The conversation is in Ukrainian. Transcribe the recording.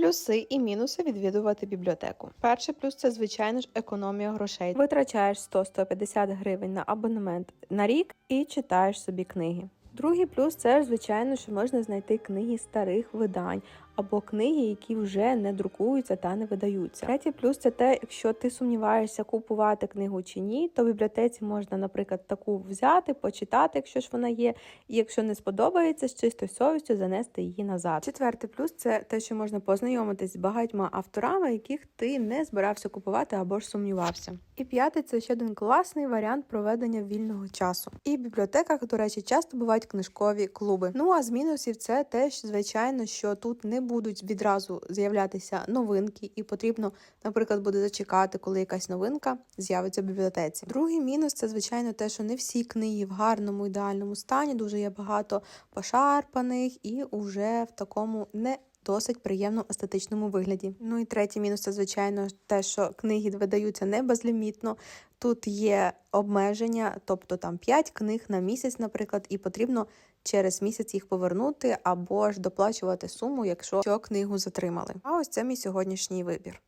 Плюси і мінуси відвідувати бібліотеку. Перший плюс це звичайно ж економія грошей. Витрачаєш 100-150 гривень на абонемент на рік і читаєш собі книги. Другий плюс це звичайно, що можна знайти книги старих видань або книги, які вже не друкуються та не видаються. Третій плюс це те, якщо ти сумніваєшся купувати книгу чи ні, то в бібліотеці можна, наприклад, таку взяти, почитати, якщо ж вона є, і якщо не сподобається, з чистою совістю занести її назад. Четвертий плюс це те, що можна познайомитись з багатьма авторами, яких ти не збирався купувати або ж сумнівався. І п'ятий це ще один класний варіант проведення вільного часу. І в бібліотеках, до речі, часто бувають книжкові клуби. Ну а з мінусів це теж, звичайно, що тут не будуть відразу з'являтися новинки, і потрібно, наприклад, буде зачекати, коли якась новинка з'явиться в бібліотеці. Другий мінус це, звичайно, те, що не всі книги в гарному ідеальному стані. Дуже є багато пошарпаних і уже в такому не Досить приємно естетичному вигляді. Ну і третій мінус це, звичайно, те, що книги видаються не безлімітно. Тут є обмеження, тобто там 5 книг на місяць, наприклад, і потрібно через місяць їх повернути або ж доплачувати суму, якщо що книгу затримали. А ось це мій сьогоднішній вибір.